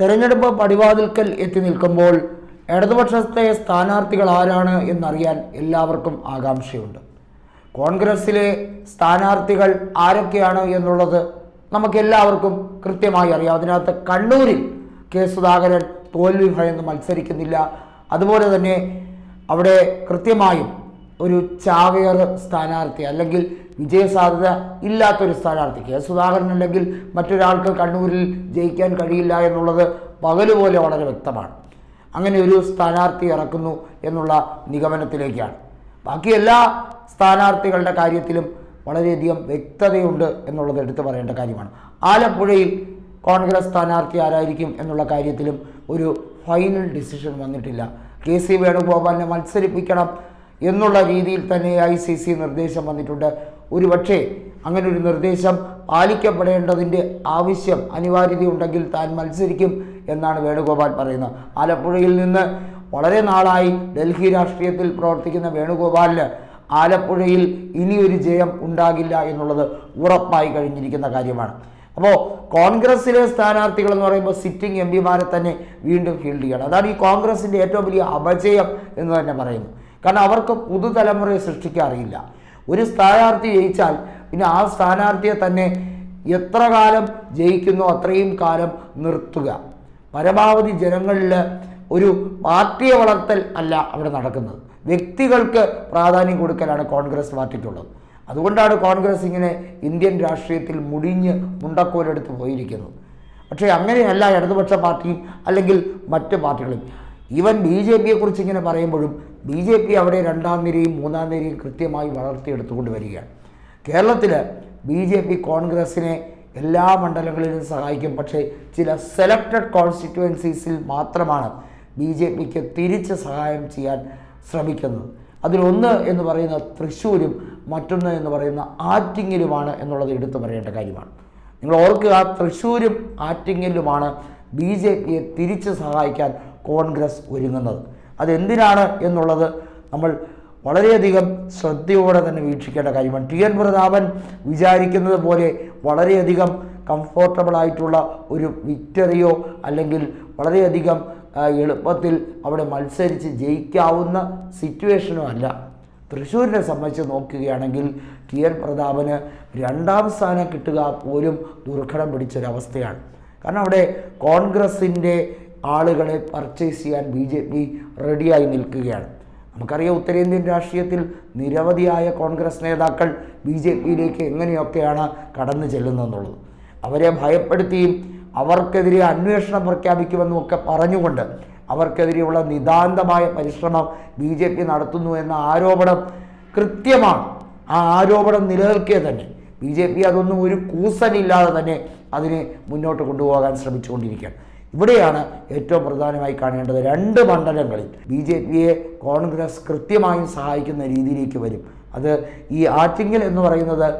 തെരഞ്ഞെടുപ്പ് പടിവാതിൽക്കൽ എത്തി നിൽക്കുമ്പോൾ ഇടതുപക്ഷത്തെ സ്ഥാനാർത്ഥികൾ ആരാണ് എന്നറിയാൻ എല്ലാവർക്കും ആകാംക്ഷയുണ്ട്. കോൺഗ്രസ്സിലെ സ്ഥാനാർത്ഥികൾ ആരൊക്കെയാണ് എന്നുള്ളത് നമുക്കെല്ലാവർക്കും കൃത്യമായി അറിയാം. അതിനകത്ത് കണ്ണൂരിൽ കെ സുധാകരൻ തോൽവി ഭയന്ന് മത്സരിക്കുന്നില്ല. അതുപോലെ തന്നെ അവിടെ കൃത്യമായും ഒരു ചാവേർ സ്ഥാനാർത്ഥി അല്ലെങ്കിൽ വിജയസാധ്യത ഇല്ലാത്തൊരു സ്ഥാനാർത്ഥി. കെ. സുധാകരൻ അല്ലെങ്കിൽ മറ്റൊരാൾക്ക് കണ്ണൂരിൽ ജയിക്കാൻ കഴിയില്ല എന്നുള്ളത് പകലുപോലെ വളരെ വ്യക്തമാണ്. അങ്ങനെ ഒരു സ്ഥാനാർത്ഥി ഇറക്കുന്നു എന്നുള്ള നിഗമനത്തിലേക്കാണ്. ബാക്കി എല്ലാ സ്ഥാനാർത്ഥികളുടെ കാര്യത്തിലും വളരെയധികം വ്യക്തതയുണ്ട് എന്നുള്ളത് എടുത്തു പറയേണ്ട കാര്യമാണ്. ആലപ്പുഴയിൽ കോൺഗ്രസ് സ്ഥാനാർത്ഥി ആരായിരിക്കും എന്നുള്ള കാര്യത്തിലും ഒരു ഫൈനൽ ഡിസിഷൻ വന്നിട്ടില്ല. കെ. സി. വേണുഗോപാലിനെ മത്സരിപ്പിക്കണം എന്നുള്ള രീതിയിൽ തന്നെ ഐ സി സി നിർദ്ദേശം വന്നിട്ടുണ്ട്. ഒരുപക്ഷേ അങ്ങനെ ഒരു നിർദ്ദേശം പാലിക്കപ്പെടേണ്ടതിന്റെ ആവശ്യം അനിവാര്യതയുണ്ടെങ്കിൽ താൻ മത്സരിക്കും എന്നാണ് വേണുഗോപാൽ പറയുന്നത്. ആലപ്പുഴയിൽ നിന്ന് വളരെ നാളായി ഡൽഹി രാഷ്ട്രീയത്തിൽ പ്രവർത്തിക്കുന്ന വേണുഗോപാലിന് ആലപ്പുഴയിൽ ഇനിയൊരു ജയം ഉണ്ടാകില്ല എന്നുള്ളത് ഉറപ്പായി കഴിഞ്ഞിരിക്കുന്ന കാര്യമാണ്. അപ്പോൾ കോൺഗ്രസ്സിലെ സ്ഥാനാർത്ഥികൾ എന്ന് പറയുമ്പോൾ സിറ്റിംഗ് എം പിമാരെ തന്നെ വീണ്ടും ഫീൽഡ് ചെയ്യണം. അതാണ് ഈ കോൺഗ്രസിന്റെ ഏറ്റവും വലിയ അപജയം എന്ന് തന്നെ പറയുന്നു. കാരണം അവർക്ക് പുതുതലമുറയെ സൃഷ്ടിക്കാൻ അറിയില്ല. ഒരു സ്ഥാനാർത്ഥി ജയിച്ചാൽ പിന്നെ ആ സ്ഥാനാർത്ഥിയെ തന്നെ എത്ര കാലം ജയിക്കുന്നോ അത്രയും കാലം നിർത്തുക. പരമാവധി ജനങ്ങളിൽ ഒരു പാർട്ടിയെ വളർത്തൽ അല്ല അവിടെ നടക്കുന്നത്. വ്യക്തികൾക്ക് പ്രാധാന്യം കൊടുക്കലാണ് കോൺഗ്രസ് പാർട്ടിക്കുള്ളത്. അതുകൊണ്ടാണ് കോൺഗ്രസ് ഇങ്ങനെ ഇന്ത്യൻ രാഷ്ട്രീയത്തിൽ മുടിഞ്ഞ് മുണ്ടക്കോലെടുത്ത് പോയിരിക്കുന്നത്. പക്ഷേ അങ്ങനെയല്ല ഇടതുപക്ഷ പാർട്ടിയും അല്ലെങ്കിൽ മറ്റ് പാർട്ടികളും. ഈവൻ ബി ജെ പിയെ കുറിച്ച് ഇങ്ങനെ പറയുമ്പോഴും ബി ജെ പി അവിടെ രണ്ടാം നിരയും മൂന്നാം നിരയും കൃത്യമായി വളർത്തിയെടുത്തുകൊണ്ട് വരികയാണ്. കേരളത്തിൽ ബി ജെ പി കോൺഗ്രസിനെ എല്ലാ മണ്ഡലങ്ങളിലും സഹായിക്കും. പക്ഷേ ചില സെലക്റ്റഡ് കോൺസ്റ്റിറ്റുവൻസീസിൽ മാത്രമാണ് ബി ജെ പിക്ക് തിരിച്ച് സഹായം ചെയ്യാൻ ശ്രമിക്കുന്നത്. അതിലൊന്ന് എന്ന് പറയുന്ന തൃശ്ശൂരും മറ്റൊന്ന് എന്ന് പറയുന്ന ആറ്റിങ്ങലുമാണ് എന്നുള്ളത് എടുത്തു പറയേണ്ട കാര്യമാണ്. നിങ്ങൾ ഓർക്കുക തൃശ്ശൂരും ആറ്റിങ്ങലുമാണ് ബി ജെ പിയെ തിരിച്ച് സഹായിക്കാൻ കോൺഗ്രസ് ഒരുങ്ങുന്നത്. അതെന്തിനാണ് എന്നുള്ളത് നമ്മൾ വളരെയധികം ശ്രദ്ധയോടെ തന്നെ വീക്ഷിക്കേണ്ട കാര്യമാണ്. ടി എൻ പ്രതാപൻ വിചാരിക്കുന്നത് പോലെ വളരെയധികം കംഫോർട്ടബിൾ ആയിട്ടുള്ള ഒരു വിക്ടറിയോ അല്ലെങ്കിൽ വളരെയധികം എളുപ്പത്തിൽ അവിടെ മത്സരിച്ച് ജയിക്കാവുന്ന സിറ്റുവേഷനോ അല്ല. തൃശ്ശൂരിനെ സംബന്ധിച്ച് നോക്കുകയാണെങ്കിൽ ടി എൻ പ്രതാപന് രണ്ടാം സ്ഥാനം കിട്ടുക പോലും ദുർഘടം പിടിച്ചൊരവസ്ഥയാണ്. കാരണം അവിടെ കോൺഗ്രസിന്റെ ആളുകളെ പർച്ചേസ് ചെയ്യാൻ ബി ജെ പി റെഡിയായി നിൽക്കുകയാണ്. നമുക്കറിയാം ഉത്തരേന്ത്യൻ രാഷ്ട്രീയത്തിൽ നിരവധിയായ കോൺഗ്രസ് നേതാക്കൾ ബി ജെ പിയിലേക്ക് എങ്ങനെയൊക്കെയാണ് കടന്നു ചെല്ലുന്നതെന്നുള്ളത്. അവരെ ഭയപ്പെടുത്തിയും അവർക്കെതിരെ അന്വേഷണം പ്രഖ്യാപിക്കുമെന്നും ഒക്കെ പറഞ്ഞുകൊണ്ട് അവർക്കെതിരെയുള്ള നിതാന്തമായ പരിശ്രമം ബി ജെ പി നടത്തുന്നു എന്ന ആരോപണം കൃത്യമാണ്. ആ ആരോപണം നിലനിൽക്കേ തന്നെ. ബി ജെ പി അതൊന്നും ഒരു കൂസനില്ലാതെ തന്നെ അതിനെ മുന്നോട്ട് കൊണ്ടുപോകാൻ ശ്രമിച്ചുകൊണ്ടിരിക്കുകയാണ്. ഇവിടെയാണ് ഏറ്റവും പ്രധാനമായി കാണേണ്ടത് രണ്ട് മണ്ഡലങ്ങളിൽ ബി ജെ പിയെ കോൺഗ്രസ് കൃത്യമായും സഹായിക്കുന്ന രീതിയിലേക്ക് വരും. അത് ഈ ആറ്റിങ്ങൽ എന്ന് പറയുന്നത്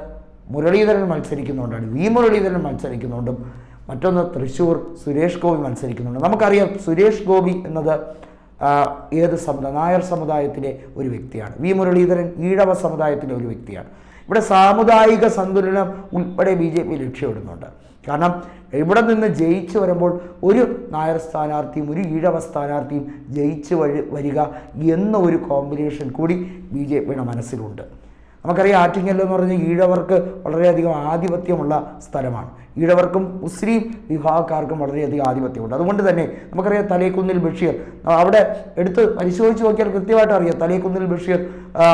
മുരളീധരൻ മത്സരിക്കുന്നുണ്ടാണ്. വി മുരളീധരൻ മത്സരിക്കുന്നുണ്ടും മറ്റൊന്ന് തൃശ്ശൂർ സുരേഷ് ഗോപി മത്സരിക്കുന്നുണ്ട്. നമുക്കറിയാം സുരേഷ് ഗോപി എന്നത് ഏത് സമുദായ നായർ സമുദായത്തിലെ ഒരു വ്യക്തിയാണ്. വി മുരളീധരൻ ഈഴവ സമുദായത്തിലെ ഒരു വ്യക്തിയാണ്. ഇവിടെ സാമുദായിക സന്തുലനം ഉൾപ്പെടെ ബി ജെ പി ലക്ഷ്യമിടുന്നുണ്ട്. കാരണം ഇവിടെ നിന്ന് ജയിച്ചു വരുമ്പോൾ ഒരു നായർ സ്ഥാനാർത്ഥിയും ഒരു ഈഴവ സ്ഥാനാർത്ഥിയും ജയിച്ചു വഴി വരിക എന്ന ഒരു കോമ്പിനേഷൻ കൂടി ബി ജെ പിയുടെ മനസ്സിലുണ്ട്. നമുക്കറിയാം ആറ്റിങ്ങൽ എന്ന് പറഞ്ഞാൽ ഈഴവർക്ക് വളരെയധികം ആധിപത്യമുള്ള സ്ഥലമാണ്. ഈഴവർക്കും മുസ്ലിം വിഭാഗക്കാർക്കും വളരെയധികം ആധിപത്യമുണ്ട്. അതുകൊണ്ട് തന്നെ നമുക്കറിയാം തലേക്കുന്നിൽ ബഷീർ അവിടെ എടുത്ത് പരിശോധിച്ച് നോക്കിയാൽ കൃത്യമായിട്ട് അറിയാം തലേക്കുന്നിൽ ബഷീർ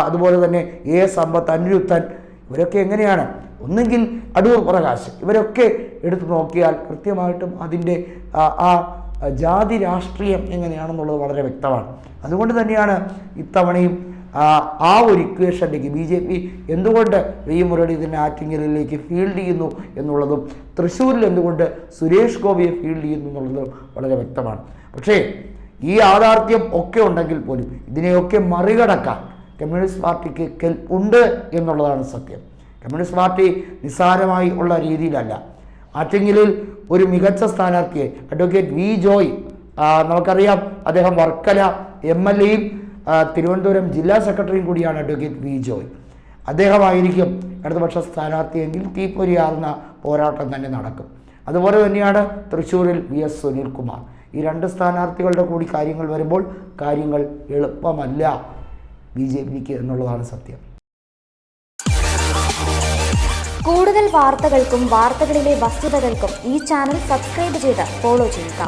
അതുപോലെ തന്നെ എ സമ്പത്ത് അനിരുദ്ധൻ ഇവരൊക്കെ എങ്ങനെയാണ്? ഒന്നെങ്കിൽ അടൂർ പ്രകാശ് ഇവരൊക്കെ എടുത്തു നോക്കിയാൽ കൃത്യമായിട്ടും അതിന്റെ ആ, ജാതി രാഷ്ട്രീയം എങ്ങനെയാണെന്നുള്ളത് വളരെ വ്യക്തമാണ്. അതുകൊണ്ട് തന്നെയാണ് ഇത്തവണയും ആ, ഒരു ഇക്വേഷനിലേക്ക് ബി ജെ പി എന്തുകൊണ്ട് വി മുരളീധരൻ ആറ്റിങ്ങലിലേക്ക് ഫീൽഡ് ചെയ്യുന്നു എന്നുള്ളതും തൃശ്ശൂരിൽ എന്തുകൊണ്ട് സുരേഷ് ഗോപിയെ ഫീൽഡ് ചെയ്യുന്നു എന്നുള്ളതും വളരെ വ്യക്തമാണ്. പക്ഷേ ഈ യാഥാർത്ഥ്യം ഒക്കെ ഉണ്ടെങ്കിൽ പോലും ഇതിനെയൊക്കെ മറികടക്കാൻ കമ്മ്യൂണിസ്റ്റ് പാർട്ടിക്ക് കെൽപ്പുണ്ട് എന്നുള്ളതാണ് സത്യം. കമ്മ്യൂണിസ്റ്റ് പാർട്ടി നിസ്സാരമായി ഉള്ള രീതിയിലല്ല. ആറ്റിങ്ങലിൽ ഒരു മികച്ച സ്ഥാനാർത്ഥിയെ അഡ്വക്കേറ്റ് വി ജോയ് നമുക്കറിയാം അദ്ദേഹം വർക്കല എം എൽ എയും തിരുവനന്തപുരം ജില്ലാ സെക്രട്ടറിയും കൂടിയാണ് അഡ്വക്കേറ്റ് വി ജോയ്. അദ്ദേഹമായിരിക്കും ഇടതുപക്ഷ സ്ഥാനാർത്ഥിയെങ്കിൽ തീപ്പൊരിയാർന്ന പോരാട്ടം തന്നെ നടക്കും. അതുപോലെ തന്നെയാണ് തൃശ്ശൂരിൽ വി എസ് സുനിൽകുമാർ. ഈ രണ്ട് സ്ഥാനാർത്ഥികളുടെ കൂടി കാര്യങ്ങൾ വരുമ്പോൾ കാര്യങ്ങൾ എളുപ്പമല്ല ബി ജെ പിക്ക് എന്നുള്ളതാണ് സത്യം. കൂടുതൽ വാർത്തകൾക്കും വാർത്തകളിലെ വസ്തുതകൾക്കും ഈ ചാനൽ സബ്സ്ക്രൈബ് ചെയ്ത് ഫോളോ ചെയ്യുക.